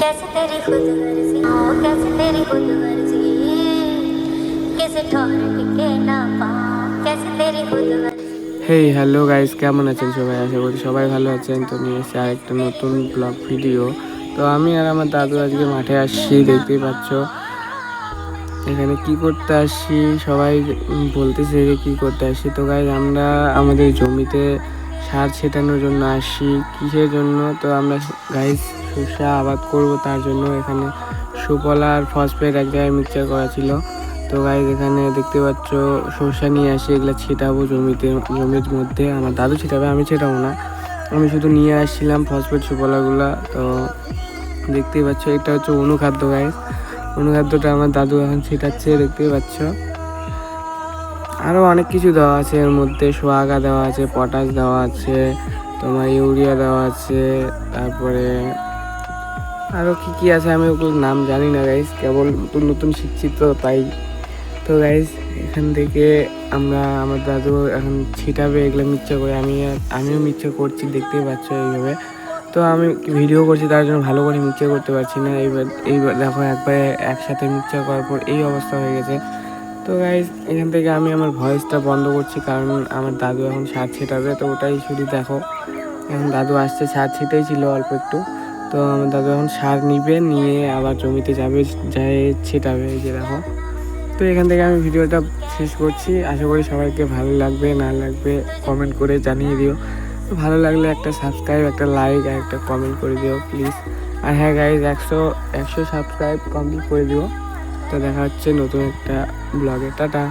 कैसे तेरी खुद गर्जी हो कैसे तेरी खुद गर्जी किसे ठोर टिके ना पाऊं कैसे तेरी खुद गर्जी হেই হ্যালো গাইস কেমন আছেন সবাই আশা করি সবাই ভালো আছেন তো নিয়ে এসে আরেকটা নতুন ব্লগ ভিডিও তো আমি আর আমার দাদু আজকে মাঠে আসছি দেখতেই পাচ্ছ এখানে কি করতে আসছি সবাই উম বলতেছে যে কি করতে আসছি তো গাইজ আমরা আমাদের জমিতে সার ছেটানোর জন্য আসি। কিসের জন্য? তো আমরা গাইজ শস্য আবাদ করব তার জন্য। এখানে সুফলা আর ফসফেট এক জায়গায় মিক্সচার করা ছিল। তো গাইজ এখানে দেখতে পাচ্ছ, সর্ষা নিয়ে আসি। এগুলো ছিটাবো জমিতে, জমির মধ্যে। আমার দাদু ছিটাবে, আমি ছিটাবো না। আমি শুধু নিয়ে আসছিলাম ফসফেট সুফলাগুলো। তো দেখতেই পাচ্ছ, এটা হচ্ছে অনুখাদ্য গাইজ অনুখাদ্যটা আমার দাদু এখন ছিটাচ্ছে দেখতেই পাচ্ছ। আরও অনেক কিছু দেওয়া আছে। এর মধ্যে সোয়াগা দেওয়া আছে, পটাশ দেওয়া আছে, তোমার ইউরিয়া দেওয়া আছে, তারপরে আরও কি কি আছে আমি ওগুলোর নাম জানি না গাইস কেবল নতুন নতুন শিখছি তো তাই। তো গাইস এখান থেকে আমরা, আমার দাদু এখন ছিটাবে, এগুলো মিক্সচার করে। আমি আমিও মিক্সচার করছি, দেখতেই পাচ্ছ এইভাবে। তো আমি ভিডিও করছি, তার জন্য ভালো করে মিক্সচার করতে পারছি না। এইবার এইবার দেখো, একবারে একসাথে মিক্সচার করার পর এই অবস্থা হয়ে গেছে। তো গাইজ এখান থেকে আমি আমার ভয়েসটা বন্ধ করছি কারণ আমার দাদু এখন সার ছিটাবে, তো ওটাই শুধু দেখো। এখন দাদু আসছে সার ছিটেই ছিল অল্প একটু। তো আমার দাদু এখন সার নিবে, নিয়ে আবার জমিতে যাবে যাই ছিটাবে যে দেখো। তো এখান থেকে আমি ভিডিওটা শেষ করছি। আশা করি সবাইকে ভালো লাগবে, না লাগবে কমেন্ট করে জানিয়ে দিও। ভালো লাগলে একটা সাবস্ক্রাইব একটা লাইক আর একটা কমেন্ট করে দিও প্লিজ আর হ্যাঁ গাইজ একশো একশো সাবস্ক্রাইব কমপ্লিট করে দিও। তো দেখা হচ্ছে নতুন একটা ব্লগে। টাটা।